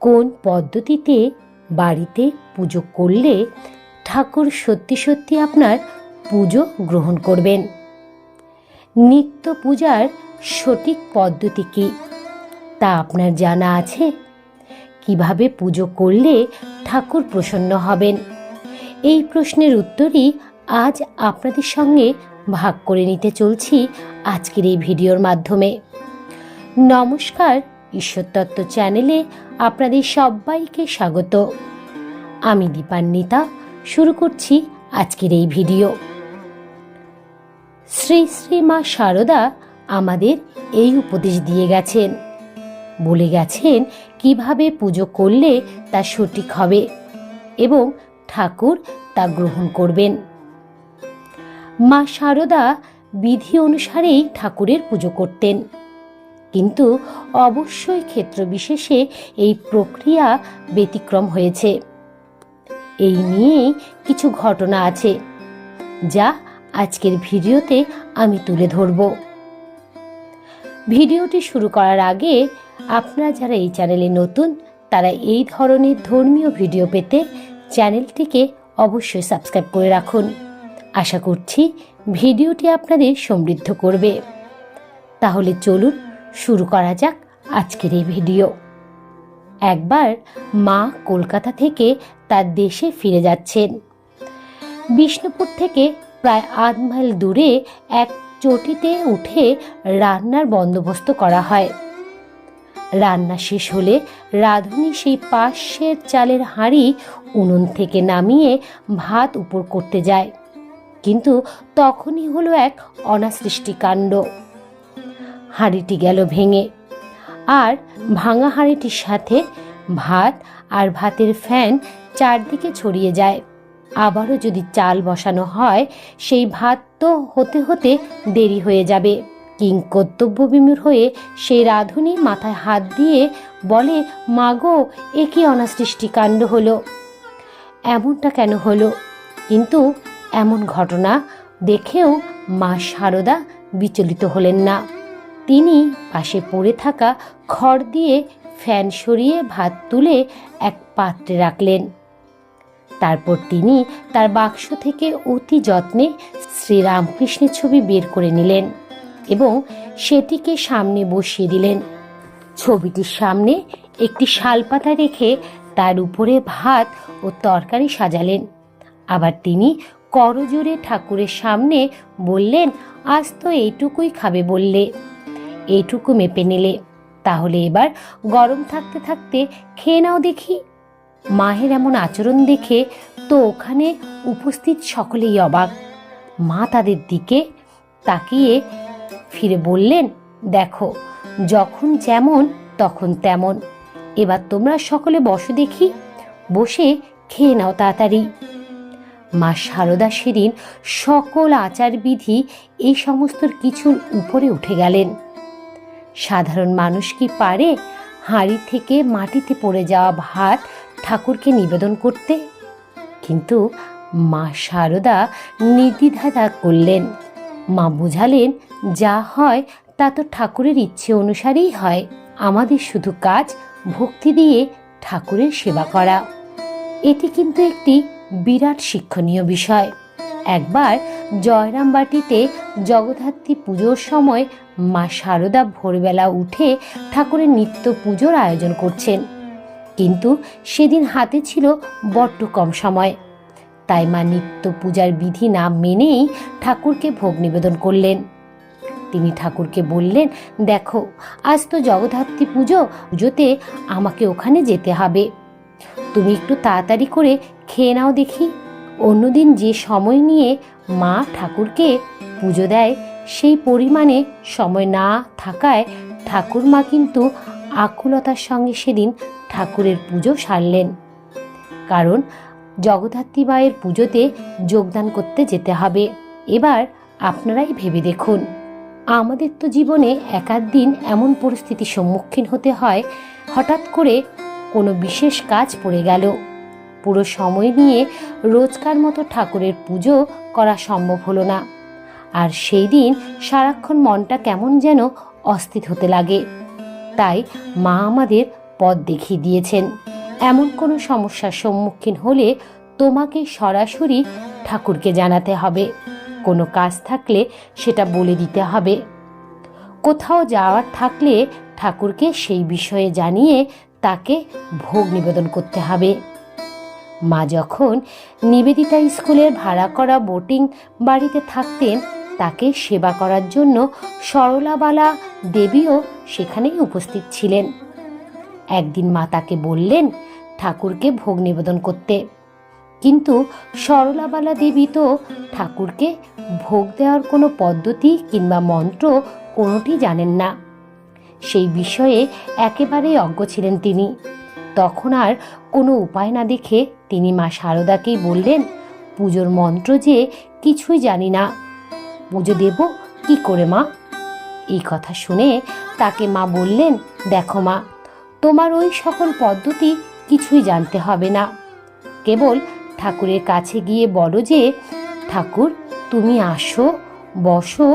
কোন পদ্ধতিতে বাড়িতে পুজো করলে ঠাকুর সত্যি সত্যি আপনার পুজো গ্রহণ করবেন? নিত্য পূজার সঠিক পদ্ধতি কী? তা আপনার জানা আছে? কীভাবে পুজো করলে ঠাকুর প্রসন্ন হবেন? এই প্রশ্নের উত্তরই আজ আপনাদের সঙ্গে ভাগ করে নিতে চলছি আজকের এই ভিডিওর মাধ্যমে। নমস্কার ঈশ্বরতত্ত্ব চ্যানেলে আপনাদের সবাইকে স্বাগত। আমি দীপান্বিতা, শুরু করছি আজকের এই ভিডিও। শ্রী শ্রী মা শারদা আমাদের এই উপদেশ দিয়ে গেছেন। বলে গেছেন কীভাবে পুজো করলে তা সঠিক হবে এবং ঠাকুর তা গ্রহণ করবেন। মা শারদা বিধি অনুসারেই ঠাকুরের পুজো করতেন। কিন্তু অবশ্যই ক্ষেত্র বিশেষে এই প্রক্রিয়া ব্যতিক্রম হয়েছে। এই নিয়েই কিছু ঘটনা আছে, যা আজকের ভিডিওতে আমি তুলে ধরব। ভিডিওটি শুরু করার আগে আপনারা যারা এই চ্যানেলে নতুন, তারা এই ধরনের ধর্মীয় ভিডিও পেতে চ্যানেলটিকে অবশ্যই সাবস্ক্রাইব করে রাখুন। আশা করছি ভিডিওটি আপনাদের সমৃদ্ধ করবে। তাহলে চলুন শুরু করা যাক আজকের এই ভিডিও। একবার মা কলকাতা থেকে তার দেশে ফিরে যাচ্ছেন। বিষ্ণুপুর থেকে প্রায় আধ মাইল দূরে এক চটিতে উঠে রান্নার বন্দোবস্ত করা হয়। রান্না শেষ হলে রাঁধুনি সেই পাশের চালের হাঁড়ি উনুন থেকে নামিয়ে ভাত উপর করতে যায়। কিন্তু তখনই হলো এক অনাসৃষ্টি কাণ্ড। হাঁড়িটি গেল ভেঙে। আর ভাঙা হাঁড়িটির সাথে ভাত আর ভাতের ফ্যান চারদিকে ছড়িয়ে যায়। আবারও যদি চাল বসানো হয়, সেই ভাত তো হতে হতে দেরি হয়ে যাবে। কিং কর্তব্য বিমূর হয়ে সেই রাধুনি মাথায় হাত দিয়ে বলে, মাগো, এ কি অনাসৃষ্টি কাণ্ড হলো? এমনটা কেন হলো? কিন্তু এমন ঘটনা দেখেও মা শারদা বিচলিত হলেন না। তিনি পাশে পড়ে থাকা খড় দিয়ে ফ্যান সরিয়ে ভাত তুলে এক পাত্রে রাখলেন। তারপর তিনি তার বাক্স থেকে অতি যত্নে শ্রীরামকৃষ্ণের ছবি বের করে নিলেন এবং সেটিকে সামনে বসিয়ে দিলেন। ছবিটির সামনে একটি শালপাতা রেখে তার উপরে ভাত ও তরকারি সাজালেন। আবার তিনি করজোরে ঠাকুরের সামনে বললেন, আজ তো এইটুকুই খাবে বললে। এইটুকু মেপে নিলে। তাহলে এবার গরম থাকতে থাকতে খেয়ে নাও দেখি। মাহের এমন আচরণ দেখে তো ওখানে উপস্থিত সকলেই অবাক। মা তাদের দিকে তাকিয়ে ফিরে বললেন, দেখো, যখন যেমন, তখন তেমন। এবার তোমরা সকলে বসো দেখি। বসে খেয়ে নাও তাড়াতাড়ি। মা শারদা সেদিন সকল আচারবিধি এই সমস্তর কিছুর উপরে উঠে গেলেন। সাধারণ মানুষ কি পারে হাঁড়ি থেকে মাটিতে পড়ে যাওয়া ভাত ঠাকুরকে নিবেদন করতে? কিন্তু মা শারদা নির্দ্বিধায় করলেন। মা বুঝালেন, যা হয় তা তো ঠাকুরের ইচ্ছে অনুসারেই হয়। আমাদের শুধু কাজ ভক্তি দিয়ে ঠাকুরের সেবা করা। এটি কিন্তু একটি বিরাট শিক্ষণীয় বিষয়। একবার জয়রামবাটিতে জগদ্ধাত্রী পুজোর সময় মা শারদা ভোরবেলা উঠে ঠাকুরের নিত্য পুজোর আয়োজন করছেন। কিন্তু সেদিন হাতে ছিল বড্ড কম সময়। তাই মা নিত্য পূজার বিধি না মেনেই ঠাকুরকে ভোগ নিবেদন করলেন। তিনি ঠাকুরকে বললেন, দেখো, আজ তো জগদ্ধাত্রী পুজো পুজোতে আমাকে ওখানে যেতে হবে। তুমি একটু তাড়াতাড়ি করে খেয়ে নাও দেখি। অন্যদিন যে সময় নিয়ে মা ঠাকুরকে পুজো দেয়, সেই পরিমাণে সময় না থাকায় ঠাকুর মা কিন্তু আকুলতার সঙ্গে সেদিন ঠাকুরের পুজো সারলেন। কারণ জগদ্ধাত্রী মায়ের পুজোতে যোগদান করতে যেতে হবে। এবার আপনারাই ভেবে দেখুন। আমাদের তো জীবনে একাধ দিন এমন পরিস্থিতির সম্মুখীন হতে হয়, হঠাৎ করে কোনো বিশেষ কাজ পড়ে গেল। পুরো সময় নিয়ে রোজকার মতো ঠাকুরের পুজো করা সম্ভব হলো না। আর সেই দিন সারাক্ষণ মনটা কেমন যেন অস্থির হতে লাগে। তাই মা আমাদের পথ দেখিয়ে দিয়েছেন। এমন কোনো সমস্যার সম্মুখীন হলে তোমাকে সরাসরি ঠাকুরকে জানাতে হবে। কোনো কাজ থাকলে সেটা বলে দিতে হবে। কোথাও যাওয়ার থাকলে ঠাকুরকে সেই বিষয়ে জানিয়ে তাকে ভোগ নিবেদন করতে হবে। মা যখন নিবেদিতা স্কুলের ভাড়া করা বোটিং বাড়িতে থাকতেন, তাকে সেবা করার জন্য সরলাবালা দেবীও সেখানেই উপস্থিত ছিলেন। একদিন মা তাকে বললেন, ঠাকুরকে ভোগ নিবেদন করতে। কিন্তু সরলাবালা দেবী তো ঠাকুরকে ভোগ দেওয়ার কোনো পদ্ধতি কিংবা মন্ত্র কোনোটি জানেন না। সেই বিষয়ে একেবারেই অজ্ঞ ছিলেন তিনি। তখন আর কোনো উপায় না দেখে তিনি মা শারদাকেই বললেন, পুজোর মন্ত্র যে কিছুই জানি না। পুজো দেব কি করে মা? এই কথা শুনে তাকে মা বললেন, দেখো মা, তোমার ওই সকল পদ্ধতি কিছুই জানতে হবে না। কেবল ঠাকুরের কাছে গিয়ে বলো যে, ঠাকুর, তুমি আসো, বসো,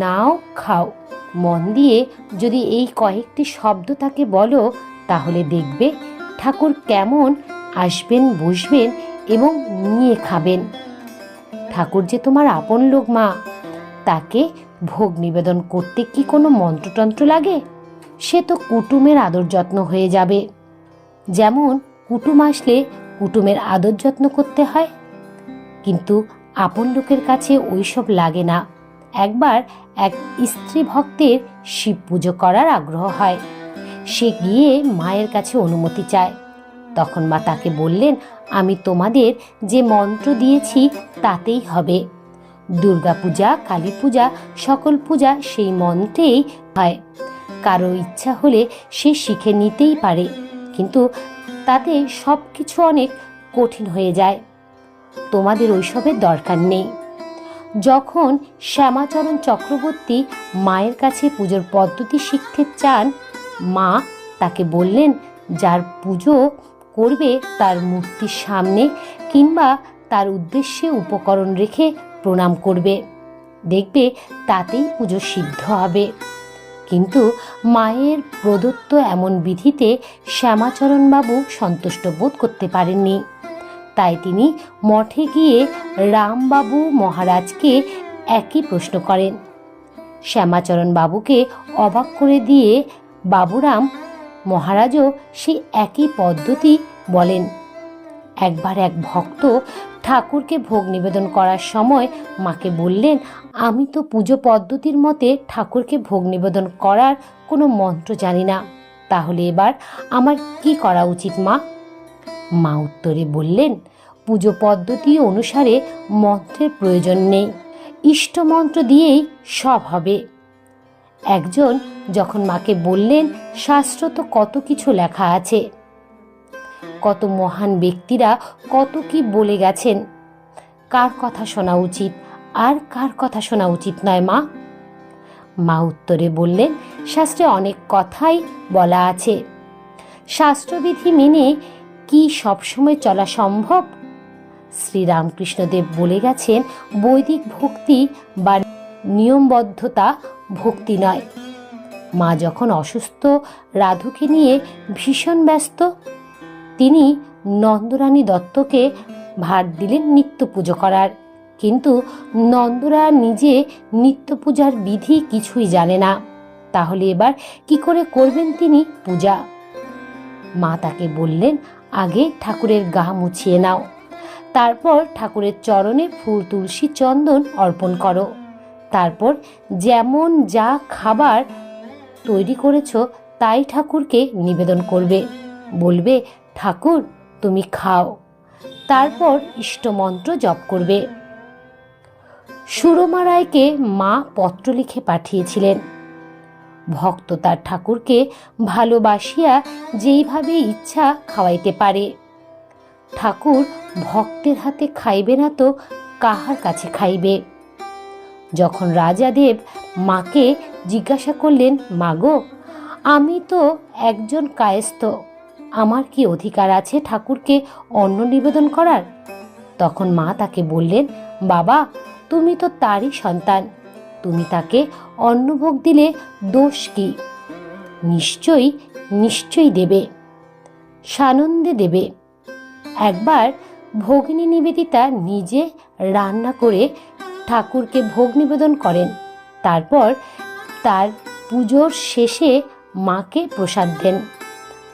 নাও, খাও। মন দিয়ে যদি এই কয়েকটি শব্দ তাকে বলো, তাহলে দেখবে ঠাকুর কেমন আসবেন, বসবেন এবং নিয়ে খাবেন। ঠাকুর যে তোমার আপন লোক মা, তাকে ভোগ নিবেদন করতে কি কোনো মন্ত্রতন্ত্র লাগে? সে তো কুটুমের আদর যত্ন হয়ে যাবে। যেমন কুটুম আসলে কুটুমের আদর যত্ন করতে হয়, কিন্তু আপন লোকের কাছে ওইসব লাগে না। একবার এক স্ত্রী ভক্তের শিব পুজো করার আগ্রহ হয়। সে গিয়ে মায়ের কাছে অনুমতি চায়। তখন মা তাকে বললেন, আমি তোমাদের যে মন্ত্র দিয়েছি তাতেই হবে। দুর্গা পূজা, কালী পূজা, সকল পূজা সেই মন্ত্রেই হয়। কারও ইচ্ছা হলে সে শিখে নিতেই পারে, কিন্তু তাতে সব কিছু অনেক কঠিন হয়ে যায়। তোমাদের ওইসবের দরকার নেই। যখন শ্যামাচরণ চক্রবর্তী মায়ের কাছে পুজোর পদ্ধতি শিখতে চান মা তাকে বললেন, যার পুজো করবে তার মূর্তির সামনে কিংবা তার উদ্দেশ্যে উপকরণ রেখে প্রণাম করবে। দেখবে তাতেই পুজো সিদ্ধ হবে। কিন্তু মায়ের প্রদত্ত এমন বিধিতে শ্যামাচরণবাবু সন্তুষ্ট বোধ করতে পারেননি। তাই তিনি মঠে গিয়ে রামবাবু মহারাজকে একই প্রশ্ন করেন। শ্যামাচরণ বাবুকে অবাক করে দিয়ে বাবুরাম মহারাজও সেই একই পদ্ধতি বলেন। একবার এক ভক্ত ঠাকুরকে ভোগ নিবেদন করার সময় মাকে বললেন, আমি তো পুজো পদ্ধতির মতে ঠাকুরকে ভোগ নিবেদন করার কোনো মন্ত্র জানি না। তাহলে এবার আমার কি করা উচিত, মা? মা উত্তরে বললেন, পুজো পদ্ধতি অনুসারে মন্ত্রের প্রয়োজন নেই। ইষ্ট মন্ত্র দিয়েই সব হবে। একজন যখন মাকে বললেন, শাস্ত্র তো কত কিছু লেখা আছে। কত মহান ব্যক্তিরা কত কি বলে গেছেন। কার কথা শোনা উচিত? আর কার কথা শোনা উচিত নয়, মা? মা উত্তরে বললেন, শাস্ত্রে অনেক কথাই বলা আছে। শাস্ত্রবিধি মেনে কি সবসময় চলা সম্ভব? শ্রীরামকৃষ্ণদেব বলে গেছেন, বৈদিক ভক্তি বা নিয়মবদ্ধতা ভক্তি নয়। মা যখন অসুস্থ, রাধুকে নিয়ে ভীষণ ব্যস্ত, তিনি নন্দরানী দত্তকে ভার দিলেন নিত্য পুজো করার। কিন্তু নন্দরা নিজে নিত্য পূজার বিধি কিছুই জানে না। তাহলে এবার কি করে করবেন তিনি পূজা? মা তাকে বললেন, আগে ঠাকুরের গা মুছিয়ে নাও। তারপর ঠাকুরের চরণে ফুল, তুলসী, চন্দন অর্পণ করো। তারপর যেমন যা খাবার তৈরি করেছ, তাই ঠাকুরকে নিবেদন করবে। বলবে, ঠাকুর, তুমি খাও। তারপর ইষ্টমন্ত্র জপ করবে। সুরমা রায়কে মা পত্র লিখে পাঠিয়েছিলেন। ভক্ত তার ঠাকুরকে ভালোবাসিয়া যেইভাবে ইচ্ছা খাওয়াইতে পারে। ঠাকুর ভক্তের হাতে খাইবে না তো কাহার কাছে খাইবে? যখন রাজাদেব মাকে জিজ্ঞাসা করলেন মাগো আমি তো একজন কায়স্থ, আমার কি অধিকার আছে ঠাকুরকে অন্ন নিবেদন করার? তখন মা তাকে বললেন, বাবা, তুমি তো তারই সন্তান, তুমি তাকে অন্নভোগ দিলে দোষ কি? নিশ্চয়ই নিশ্চয়ই দেবে, সানন্দে দেবে। একবার ভগিনী নিবেদিতা নিজে রান্না করে ঠাকুরকে ভোগ নিবেদন করেন। তারপর তার পুজোর শেষে মাকে প্রসাদ দেন।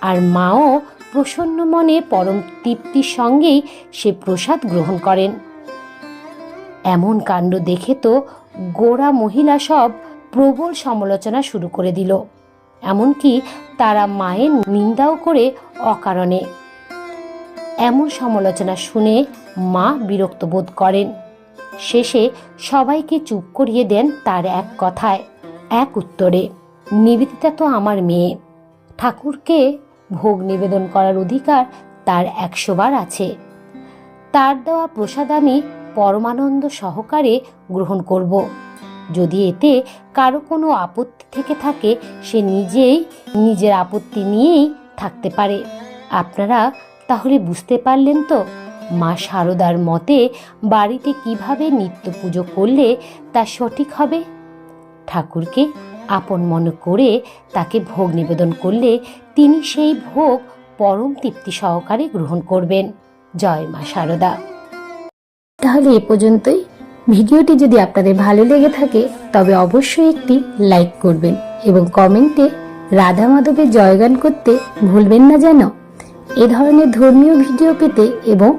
আর মাও প্রসন্ন মনে পরম তৃপ্তির সঙ্গেই সে প্রসাদ গ্রহণ করেন। এমন কাণ্ড দেখে তো গোড়া মহিলা সব প্রবল সমালোচনা শুরু করে দিল। এমনকি তারা মায়ের নিন্দাও করে অকারণে। এমন সমালোচনা শুনে মা বিরক্ত বোধ করেন। শেষে সবাইকে চুপ করিয়ে দেন তার এক কথায়, এক উত্তরে, নিবেদিতা তো আমার মেয়ে। ঠাকুরকে ভোগ নিবেদন করার অধিকার তার একশোবার আছে। তার দেওয়া প্রসাদ আমি পরমানন্দ সহকারে গ্রহণ করব। যদি এতে কারও কোনো আপত্তি থেকে থাকে, সে নিজেই নিজের আপত্তি নিয়েই থাকতে পারে। আপনারা তাহলে বুঝতে পারলেন তো? মা শারদার মতে বাড়িতে কীভাবে নিত্য পুজো করলে তা সঠিক হবে? ঠাকুরকে আপন মনে করে তাকে ভোগ নিবেদন করলে তিনি সেই ভোগ পরম তৃপ্তি সহকারে গ্রহণ করবেন। জয় মা শারদা তাহলে এ পর্যন্তই। ভিডিওটি যদি আপনাদের ভালো লেগে থাকে, তবে অবশ্যই একটি লাইক করবেন এবং কমেন্টে রাধা মাধবের জয়গান করতে ভুলবেন না যেন। এ ধরনের ধর্মীয় ভিডিও পেতে এবং